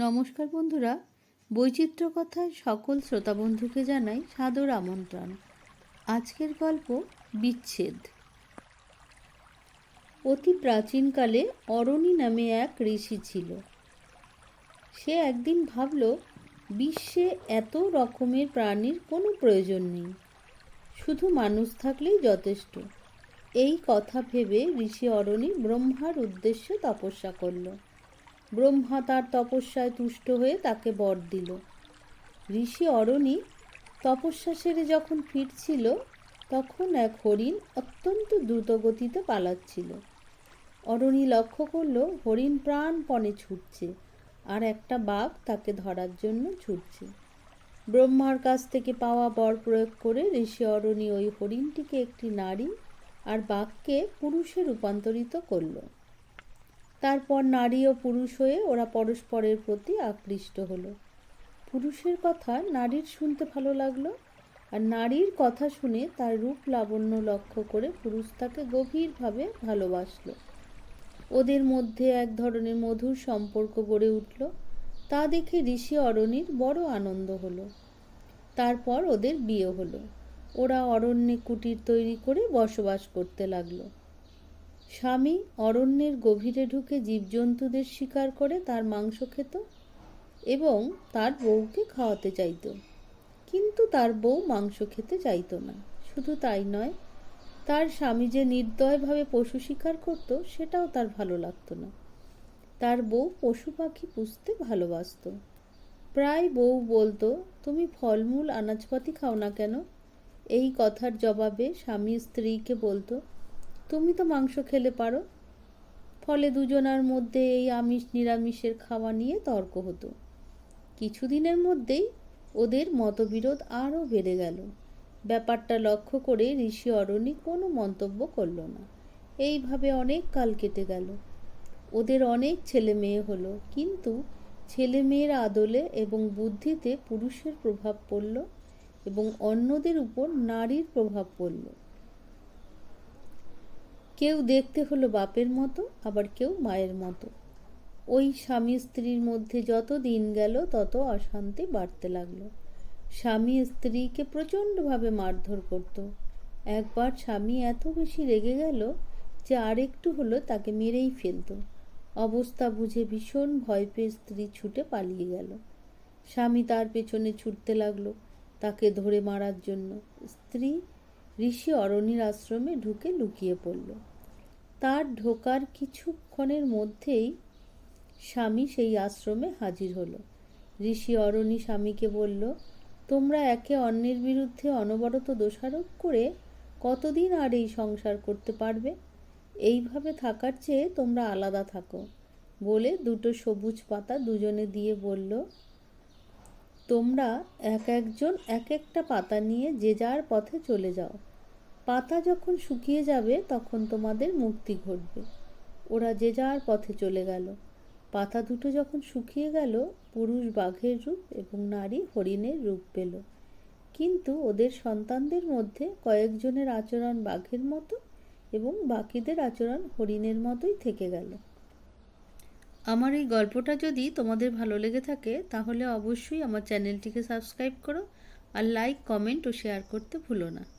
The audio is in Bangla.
নমস্কার বন্ধুরা বৈচিত্র্য কথায় সকল শ্রোতা বন্ধুকে জানাই সাদর আমন্ত্রণ। আজকের গল্প বিচ্ছেদ। অতি প্রাচীনকালে অরণি নামে এক ঋষি ছিল। সে একদিন ভাবল, বিশ্বে এত রকমের প্রাণীর কোনো প্রয়োজন নেই। শুধু মানুষ থাকলেই যথেষ্ট। এই কথা ভেবে ঋষি অরণি ব্রহ্মার উদ্দেশ্যে তপস্যা করল। ব্রহ্মা তার তপস্যায় তুষ্ট হয়ে তাকে বর দিল। ঋষি অরণি তপস্যা সেরে যখন ফিরছিল, তখন এক হরিণ অত্যন্ত দ্রুতগতিতে পালাচ্ছিল। অরণি লক্ষ্য করল, হরিণ প্রাণপণে ছুটছে আর একটা বাঘ তাকে ধরার জন্য ছুটছে। ব্রহ্মার কাছ থেকে পাওয়া বর প্রয়োগ করে ঋষি অরণি ওই হরিণটিকে একটি নারী আর বাঘকে পুরুষে রূপান্তরিত করল। তারপর নারী ও পুরুষ হয়ে ওরা পরস্পরের প্রতি আকৃষ্ট হলো। পুরুষের কথা নারীর শুনতে ভালো লাগল আর নারীর কথা শুনে তার রূপ লাবণ্য লক্ষ্য করে পুরুষ তাকে গভীরভাবে ভালোবাসলো। ওদের মধ্যে এক ধরনের মধুর সম্পর্ক গড়ে উঠল। তা দেখে ঋষি অরণির বড় আনন্দ হলো। তারপর ওদের বিয়ে হলো। ওরা অরণ্যে কুটির তৈরি করে বসবাস করতে লাগল। স্বামী অরণ্যের গভীরে ঢুকে জীবজন্তুদের শিকার করে তার মাংস খেত এবং তার বউকে খাওয়াতে চাইত। কিন্তু তার বউ মাংস খেতে চাইতো না। শুধু তাই নয়, তার স্বামী যে নির্দয়ভাবে পশু শিকার করত, সেটাও তার ভালো লাগতো না। তার বউ পশু পাখি পুষতে ভালোবাসত। প্রায় বউ বলতো, তুমি ফলমূল, আনাজপাতি খাও না কেন? এই কথার জবাবে স্বামী স্ত্রীকে বলতো তুমি তো মাংস খেলে পারো। ফলে দুজনার মধ্যে এই আমিষ নিরামিষের খাওয়া নিয়ে তর্ক হতো। কিছুদিনের মধ্যেই ওদের মতবিরোধ আরও বেড়ে গেল। ব্যাপারটা লক্ষ্য করে ঋষি অরণি কোনো মন্তব্য করল না। এইভাবে অনেক কাল কেটে গেল। ওদের অনেক ছেলে মেয়ে হলো, কিন্তু ছেলে মেয়ের আদলে এবং বুদ্ধিতে পুরুষের প্রভাব পড়ল এবং অন্যদের উপর নারীর প্রভাব পড়ল। কেউ দেখতে হলো বাপের মতো, আবার কেউ মায়ের মতো। ওই স্বামী স্ত্রীর মধ্যে যত দিন গেল, তত অশান্তি বাড়তে লাগল। স্বামী স্ত্রীকে প্রচণ্ডভাবে মারধর করত। একবার স্বামী এত বেশি রেগে গেল যে আরেকটু হলো তাকে মেরেই ফেলত। অবস্থা বুঝে ভীষণ ভয় পেয়ে স্ত্রী ছুটে পালিয়ে গেল। স্বামী তার পেছনে ছুটতে লাগল তাকে ধরে মারার জন্য। স্ত্রী ঋষি অরণ্যের আশ্রমে ঢুকে লুকিয়ে পড়ল। তার ঢোকার কিছুক্ষণের মধ্যেই স্বামী সেই আশ্রমে হাজির হলো। ঋষি অরণি স্বামীকে বলল, তোমরা একে অন্যের বিরুদ্ধে অনবরত দোষারোপ করে কতদিন আর এই সংসার করতে পারবে? এইভাবে থাকার চেয়ে তোমরা আলাদা থাকো। বলে দুটো সবুজ পাতা দুজনে দিয়ে বলল, তোমরা এক একজন এক একটা পাতা নিয়ে যে যার পথে চলে যাও। পাতা যখন শুকিয়ে যাবে, তখন তোমাদের মুক্তি ঘটবে। ওরা যে যার পথে চলে গেল। পাতা দুটো যখন শুকিয়ে গেল, পুরুষ বাঘের রূপ এবং নারী হরিণের রূপ পেল। কিন্তু ওদের সন্তানদের মধ্যে কয়েকজনের আচরণ বাঘের মতো এবং বাকিদের আচরণ হরিণের মতোই থেকে গেল। আমার এই গল্পটা যদি তোমাদের ভালো লেগে থাকে, তাহলে অবশ্যই আমার চ্যানেলটিকে সাবস্ক্রাইব করো আর লাইক, কমেন্ট ও শেয়ার করতে ভুলো না।